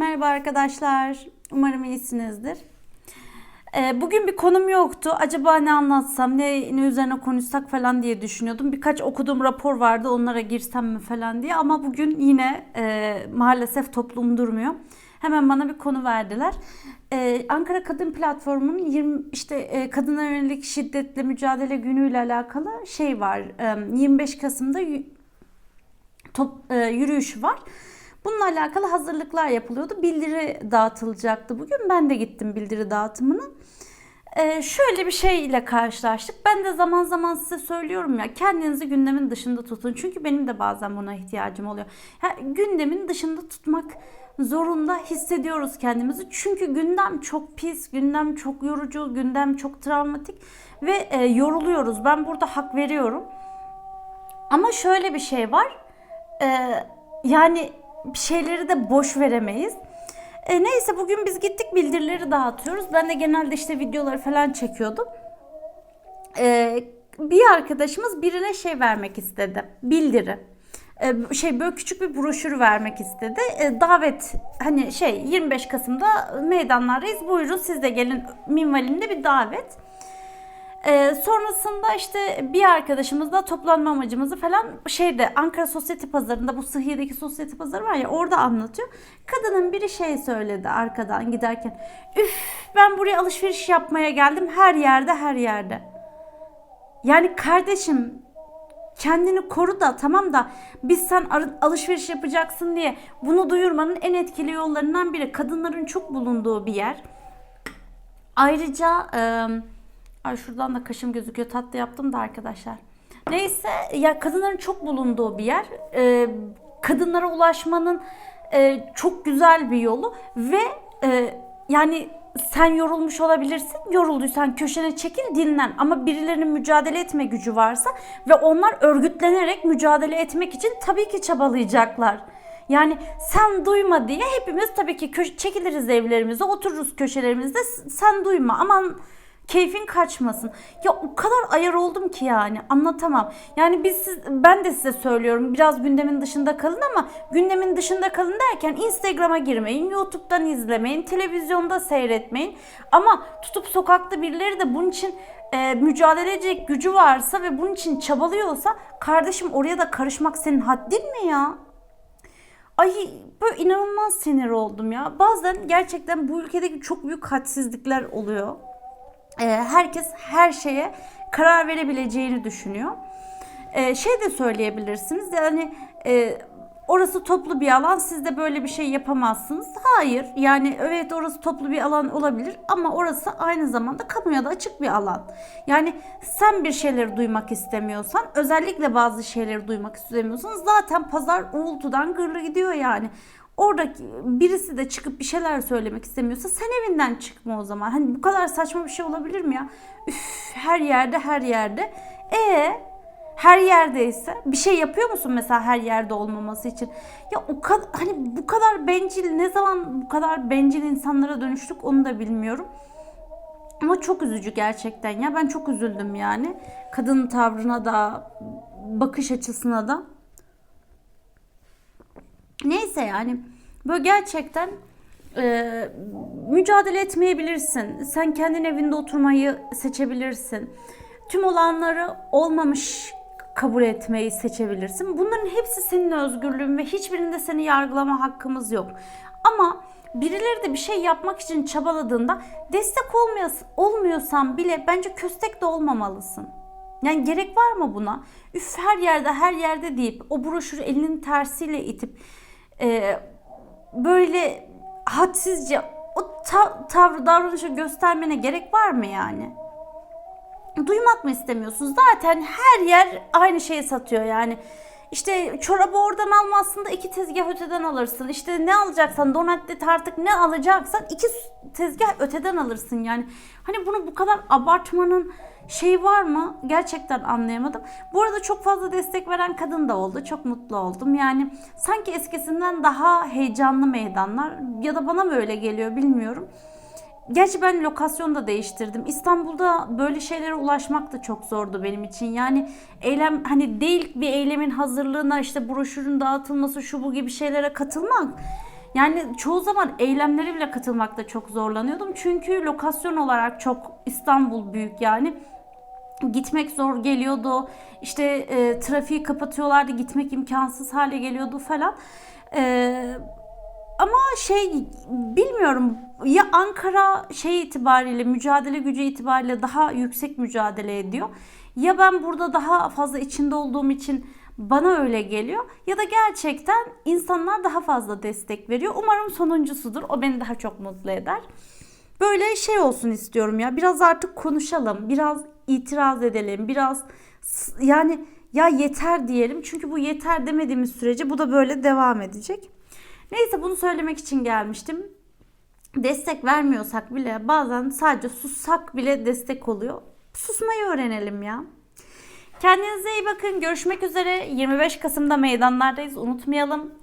Merhaba arkadaşlar. Umarım iyisinizdir. Ee, bugün bir konum yoktu. Acaba ne anlatsam, ne, ne üzerine konuşsak falan diye düşünüyordum. Birkaç okuduğum rapor vardı onlara girsem mi falan diye. Ama bugün yine e, maalesef toplum durmuyor. Hemen bana bir konu verdiler. Ee, Ankara Kadın Platformu'nun 20 işte e, kadına yönelik şiddetle mücadele günüyle alakalı şey var. E, 25 Kasım'da top, e, yürüyüş var. Bununla alakalı hazırlıklar yapılıyordu. Bildiri dağıtılacaktı bugün. Ben de gittim bildiri dağıtımına. E, şöyle bir şeyle karşılaştık. Ben de zaman zaman size söylüyorum ya kendinizi gündemin dışında tutun. Çünkü benim de bazen buna ihtiyacım oluyor. Ya, gündemin dışında tutmak zorunda hissediyoruz kendimizi. Çünkü gündem çok pis, gündem çok yorucu, gündem çok travmatik ve e, yoruluyoruz. Ben burada hak veriyorum. Ama şöyle bir şey var. Ee, yani bir şeyleri de boş veremeyiz. E, neyse bugün biz gittik bildirileri dağıtıyoruz. Ben de genelde işte videoları falan çekiyordum. Ee, bir arkadaşımız birine şey vermek istedi. Bildiri. Ee, şey böyle küçük bir broşür vermek istedi. Ee, davet hani şey 25 Kasım'da meydanlardayız. Buyurun siz de gelin minvalinde bir davet. Ee, sonrasında işte bir arkadaşımızla toplanma amacımızı falan şeyde Ankara Sosyete Pazarı'nda bu Sıhhiye'deki Sosyete Pazarı var ya orada anlatıyor. Kadının biri şey söyledi arkadan giderken. Üf ben buraya alışveriş yapmaya geldim her yerde her yerde. Yani kardeşim kendini koru da tamam da biz sen alışveriş yapacaksın diye bunu duyurmanın en etkili yollarından biri kadınların çok bulunduğu bir yer. Ayrıca e, ay şuradan da kaşım gözüküyor tatlı yaptım da arkadaşlar. Neyse ya kadınların çok bulunduğu bir yer. E, kadınlara ulaşmanın e, çok güzel bir yolu ve e, yani sen yorulmuş olabilirsin. Yorulduysan köşene çekil dinlen. Ama birilerinin mücadele etme gücü varsa ve onlar örgütlenerek mücadele etmek için tabii ki çabalayacaklar. Yani sen duyma diye hepimiz tabii ki çekiliriz evlerimize, otururuz köşelerimizde. Sen duyma aman keyfin kaçmasın. Ya o kadar ayar oldum ki yani anlatamam. Yani biz siz, ben de size söylüyorum biraz gündemin dışında kalın ama gündemin dışında kalın derken Instagram'a girmeyin, YouTube'dan izlemeyin, televizyonda seyretmeyin. Ama tutup sokakta birileri de bunun için e, mücadele edecek gücü varsa ve bunun için çabalıyorsa kardeşim oraya da karışmak senin haddin mi ya? Ay böyle inanılmaz sinir oldum ya. Bazen gerçekten bu ülkedeki çok büyük hadsizlikler oluyor. Ee, herkes her şeye karar verebileceğini düşünüyor. Ee, şey de söyleyebilirsiniz yani e, orası toplu bir alan siz de böyle bir şey yapamazsınız. Hayır yani evet orası toplu bir alan olabilir ama orası aynı zamanda kamuya da açık bir alan. Yani sen bir şeyleri duymak istemiyorsan özellikle bazı şeyleri duymak istemiyorsan zaten pazar uğultudan gırlı gidiyor yani. Oradaki birisi de çıkıp bir şeyler söylemek istemiyorsa sen evinden çıkma o zaman. Hani bu kadar saçma bir şey olabilir mi ya? Üf, her yerde her yerde. E her yerdeyse bir şey yapıyor musun mesela her yerde olmaması için? Ya o kadar hani bu kadar bencil ne zaman bu kadar bencil insanlara dönüştük onu da bilmiyorum. Ama çok üzücü gerçekten ya. Ben çok üzüldüm yani. Kadının tavrına da bakış açısına da. Neyse yani böyle gerçekten e, mücadele etmeyebilirsin. Sen kendin evinde oturmayı seçebilirsin. Tüm olanları olmamış kabul etmeyi seçebilirsin. Bunların hepsi senin özgürlüğün ve hiçbirinde seni yargılama hakkımız yok. Ama birileri de bir şey yapmak için çabaladığında destek olmuyorsan bile bence köstek de olmamalısın. Yani gerek var mı buna? Üf her yerde her yerde deyip o broşürü elinin tersiyle itip e, böyle hadsizce o ta- tavrı davranışı göstermene gerek var mı yani? Duymak mı istemiyorsun? Zaten her yer aynı şeyi satıyor yani. İşte çorabı oradan almazsın da iki tezgah öteden alırsın. İşte ne alacaksan donatlet artık ne alacaksan iki tezgah öteden alırsın yani. Hani bunu bu kadar abartmanın şey var mı? Gerçekten anlayamadım. Bu arada çok fazla destek veren kadın da oldu. Çok mutlu oldum. Yani sanki eskisinden daha heyecanlı meydanlar ya da bana mı öyle geliyor bilmiyorum. Gerçi ben lokasyon da değiştirdim. İstanbul'da böyle şeylere ulaşmak da çok zordu benim için. Yani eylem hani değil bir eylemin hazırlığına işte broşürün dağıtılması şu bu gibi şeylere katılmak Yani çoğu zaman eylemlere bile katılmakta çok zorlanıyordum. Çünkü lokasyon olarak çok İstanbul büyük yani gitmek zor geliyordu. İşte e, trafiği kapatıyorlardı. Gitmek imkansız hale geliyordu falan. E, ama şey bilmiyorum ya Ankara şey itibariyle mücadele gücü itibariyle daha yüksek mücadele ediyor. Ya ben burada daha fazla içinde olduğum için bana öyle geliyor ya da gerçekten insanlar daha fazla destek veriyor. Umarım sonuncusudur. O beni daha çok mutlu eder. Böyle şey olsun istiyorum ya. Biraz artık konuşalım. Biraz itiraz edelim. Biraz yani ya yeter diyelim. Çünkü bu yeter demediğimiz sürece bu da böyle devam edecek. Neyse bunu söylemek için gelmiştim. Destek vermiyorsak bile bazen sadece sussak bile destek oluyor. Susmayı öğrenelim ya. Kendinize iyi bakın. Görüşmek üzere. 25 Kasım'da meydanlardayız. Unutmayalım.